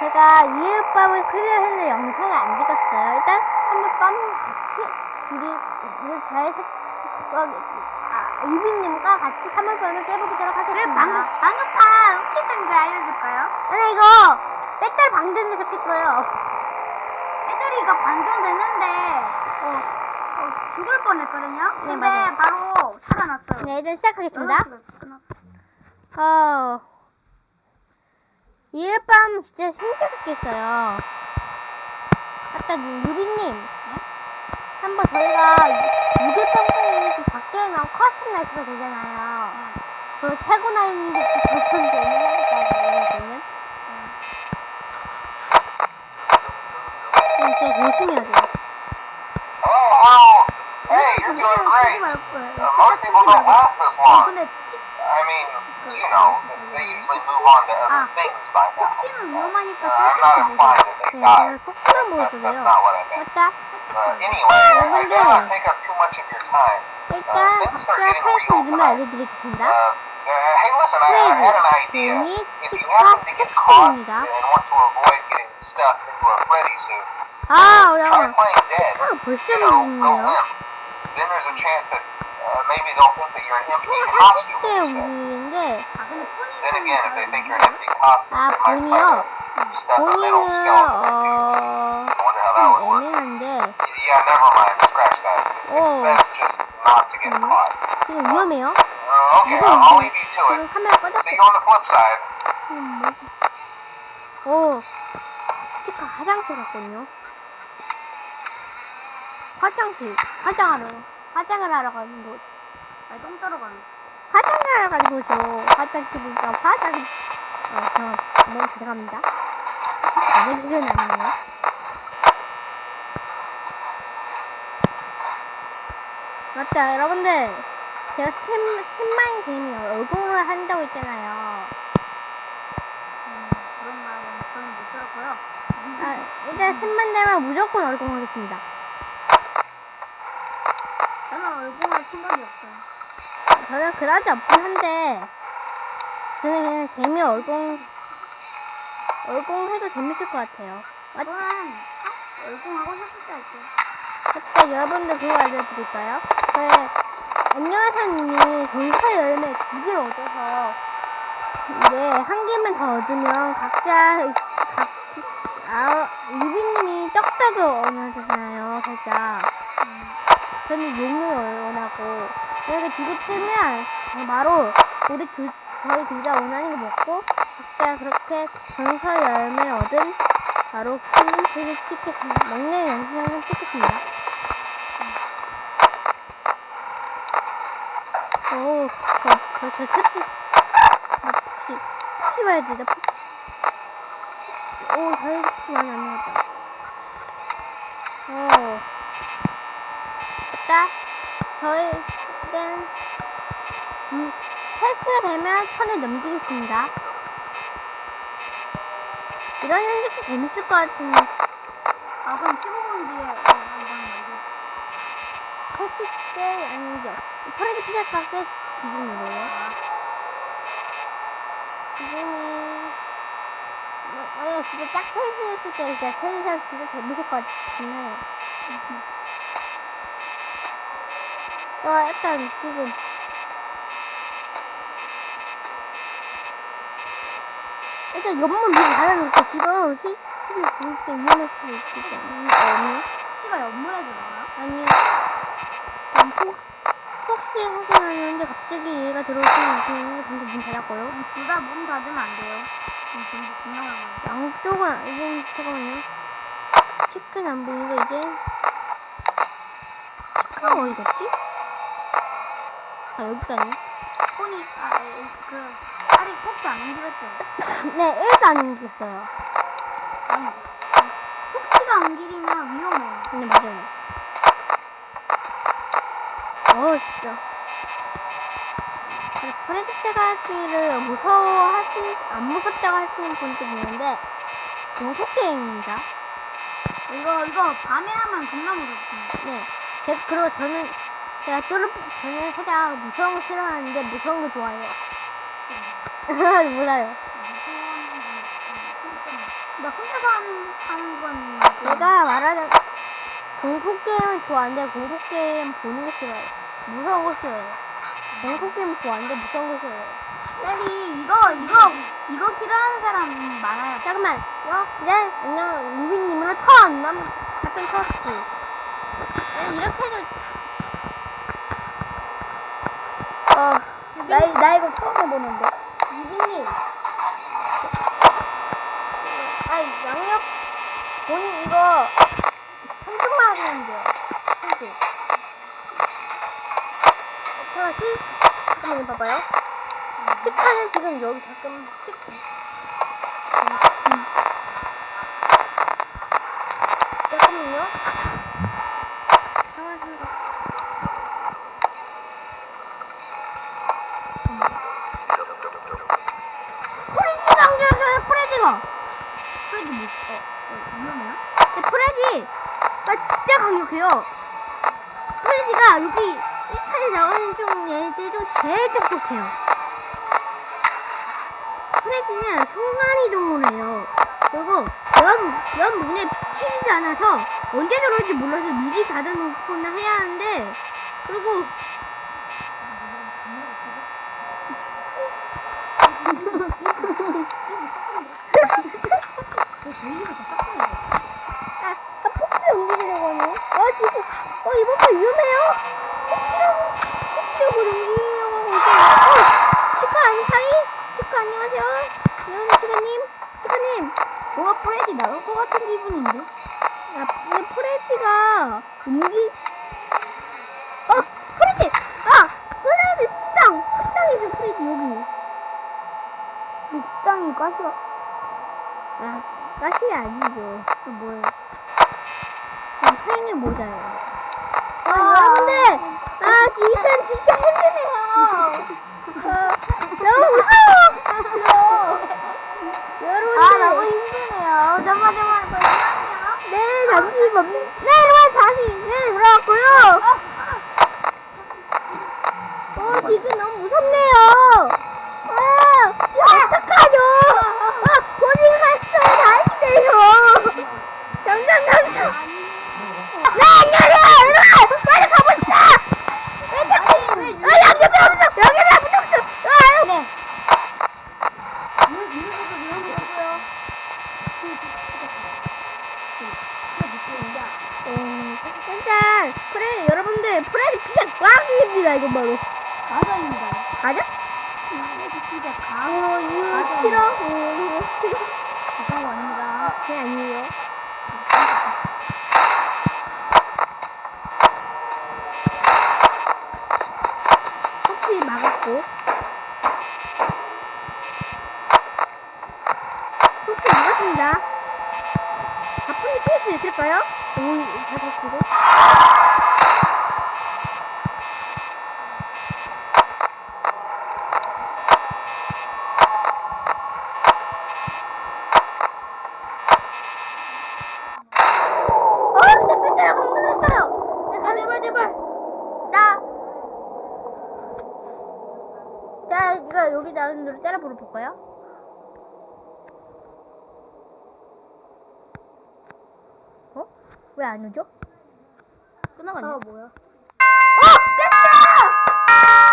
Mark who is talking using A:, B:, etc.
A: 제가 이일밤을 클리어했는데 영상을 안 찍었어요. 일단 한번 밤 같이 둘이 어, 아, 유빈님과 같이 3월밤을 깨보도록
B: 그
A: 하겠습니다.
B: 방금 방금판 웃기던 거 알려줄까요?
A: 아니 이거 배터리 방전돼서 깼어요.
B: 배터리가 방전됐는데 어, 어, 죽을 뻔했거든요.
A: 네,
B: 근데
A: 맞아요.
B: 바로 살아났어요.
A: 네, 일단 시작하겠습니다.
B: 연락처가 끊었어.
A: 어, 이일밤 진짜 힘들겠어요. 아까 유빈님, 한번 저희가 6일 평균이 좀 바뀌면 커스텀 날씨가 되잖아요. 그리고 최고 날인지 커스텀 되는 날까지 되면 진짜 조심해야 돼요.
C: Oh, well, hey, you're doing great.
B: 말 거예요.
C: Uh, most people don't last this
B: 어,
C: long.
B: 근데
C: I mean, you know, they usually move on to other
B: Ah.
C: things by now.
B: 택시는 위험하니까
C: Uh, I'm not
B: 살짝
C: implying that they
A: 네,
C: died.
A: 제가 속도를
C: That's, that's
A: 보여주세요.
C: not what I meant.
A: 맞다.
C: Uh, anyway, I did not take up too much of your time.
A: 일단
C: things
A: 각자
C: are getting
A: 탈수
C: real
A: 이름을
C: tonight.
A: 알려드리겠습니다.
C: Uh, uh, hey, listen, I, I had an idea.
A: 괜히
C: If you
A: 치과
C: happen to get caught
A: 택시입니다.
C: and want to avoid getting stuffed into a Freddy suit,
A: 아,
C: try
A: 잠깐만.
C: playing dead.
A: 치과가 벌써
C: You know, go
A: 있네요.
C: limp. Then there's a chance that uh, maybe they'll think that you're an empty
A: 총
C: costume.
A: 80대
C: instead.
A: 우리인데,
B: 아 근데
C: Then again, if they think you're
B: 폰이
C: an empty costume,
A: 아,
C: they might
A: 본이요.
C: try to stuff a little
A: 본인은,
C: skeleton.
A: 어,
C: I wonder how that would
A: 좀
C: work.
A: 애매한데,
C: Yeah, never mind. Scratch that. It's
A: Oh.
C: best just not to get
A: Mhm.
C: caught.
A: 지금 위험해요.
C: Uh, okay,
A: 이거
C: I'll, I'll leave you to
A: 지금
C: it.
A: 카메라 꺼졌어.
C: See you on the flip side.
A: 음, 뭐. 오, 치과 화장실 갔군요. 화장실, 화장하러, 화장을 하러 가는 곳.
B: 말똥 따러 가는.
A: 화장을 하러 가는 곳이요. 화장실이니까 화장, 어, 저, 너무 죄송합니다. 아버지는 아니에요. 맞다, 여러분들. 제가 10, 10만이 되면 얼공을 한다고 했잖아요.
B: 음, 그런 말은 저는 못 들었고요.
A: 아, 일단 10만 되면 무조건 얼공하겠습니다.
B: 얼굴할 생각이 없어요.
A: 저는 그다지 없긴 한데, 저는 그냥 재미 얼공, 얼공 해도 재밌을 것 같아요. 맞,
B: 저는 얼굴하고 싶을 때 할게요.
A: 맞다, 여러분들 그거 알려드릴까요? 저의 안녕하세요님이 전사 열매 두 개를 얻어서, 이제 한 개만 더 얻으면 각자, 각, 아, 유빈님이 떡떡을 원하잖아요, 살짝. 저는 용을 원하고 만약에 두개 뜨면 바로 우리 둘 저희 둘 다 원하는 거 먹고 각자 그렇게 전서 열매 얻은 바로 콘텐츠를 찍겠습니다. 먹는 영상을 찍겠습니다. 오, 저, 저, 저, 펩시, 나 펩시, 펩시 봐야 돼, 나 펩시. 오, 다른 펩시 많이 안 나왔다. 오. 일단 저희는 음, 3시가 되면 선을 넘기겠습니다. 이런 현식도 재밌을 것 같은
B: 아 그럼 15분 뒤에 말고.
A: 3시 때 아니죠. 프레드 피자 가게 지금이 뭐, 만약에 진짜 짝 셋이 했을 때 진짜 셋이서 진짜 재밌을 것해 요. 어, 일단 지금 일단 옆문 미리 닫아놓을게 지금 CCTV 때 위험할 수도 있기 때문에
B: 씨가 연문에 들어가요?
A: 아니 음, 혹, 혹시 확인하는데 갑자기 얘가 들어올 수 있는 근데 문 닫았고요
B: 둘 다 문 닫으면 안 돼요. 그럼 전부 공룡을
A: 양쪽은 이제 잠깐만요 치킨 안 보이고 이제 치킨 어디 갔지? 아 여기가 있네
B: 폰이 아그 딸이 혹시 안 옮기렸죠?
A: 네 1도 안 옮겼어요
B: 아니. 혹시가 옮기리면 위험해요.
A: 네 맞아요 어 진짜 프레디트 가기를 무서워하시 안 무섭다고 하시는 분도 있는데 공포 게임입니다
B: 이거 이거 밤에 하면 겁나 무섭습니다.
A: 네 제가 그리고 저는 제가 쫄 저는 살짝 무서운 거 싫어하는데 무서운 거 좋아해요 몰라요
B: 나 혼자서 하는, 하는 건.
A: 내가 말하자 공포 게임은 좋아하는데 공포 게임 보는 거 싫어요. 무서운 거 싫어요. 공포 게임 좋아하는데 무서운 거 싫어요.
B: daddy, 이거, 이거, 이거 싫어하는 사람 많아요.
A: 잠깐만. 어? 네, 안녕. 유빈님으로 턴. 남 같은 터치. 네, 이렇게 해도.
B: 어, 나, 나 이거 처음 해보는데.
A: 유빈님. 아이, 양력. 본 이거. 한쪽만 하면 돼요. 한쪽. 자, 시. 잠깐만요, 봐봐요. 치카는 지금 여기 잠깐 찍. 잠깐만요. 프레디가. 프레디
B: 뭐, 어, 위험해요?
A: 네, 프레디. 나 진짜 강력해요. 프레디가 여기 1탄에 나오는 중 얘들 중 제일 똑똑해요. 프레디는 순간 이동을 해요. 그리고 연, 연 문에 비치지 않아서 언제 들어올지 몰라서 미리 닫아놓거나 해야 하는데, 그리고 아, 아 폭스 움직이려고 하네. 아, 진짜. 어, 이번 거 위험해요. 폭스가, 폭스가 뭐 움직이려고 하고 있잖아. 어, 치카 안타이? 치카 안녕하세요. 안녕하세요, 치카님.
B: 뭔가 프레디 나올 것 같은 기분인데?
A: 아, 근데 프레디가 움직, 어, 프레디! 아! 프레디 식당! 식당에 있어, 프레디, 여기.
B: 이 식당이 가시가.
A: 아, 가시 아니죠. 그 뭐예요? 그냥 타인의 모자예요. 아, 여러분들! 아, 지금 진짜 힘드네요. 아, 너무 무서워! 여러분들!
B: 아, 너무 힘드네요. 정말, 정말, 뭐, 이상하네요.
A: 네, 잠시만. 네, 여러분, 다시, 네, 돌아왔고요. 어, 지금 너무 무섭네요. 아, 지금 어떡하죠? 아, 본인 갔어요. 다행이네요. 잠깐, 잠깐. 네, 안녕하세요. 여러분, 빨리 가봅시다. 네, 잠시. 아, 여기 왜 없어? 여기 왜 아무도 없어? 아,
B: 네.
A: 어, 일단, 프레, 여러분들, 프레디 피자 꽝입니다, 이건 바로.
B: 가자입니다.
A: 맞아?
B: 프레디 피자 가.
A: 어, 이거 싫어? 어, 이거 싫어?
B: 가까워 아닙니다.
A: 네, 아니에요. 혹시 막았고. 혹시 막았습니다. 바쁜이 뛸수 있을까요? 오, 받았고. 어, 내 펜자를 공격했어요. 네, 가, 제발, 제발. 나. 자, 이거 여기 나오는 대로 때려 볼까요? 어? 왜 안 오죠?
B: 끝나갔네.
A: 어, 뭐야? 어, 뺐다!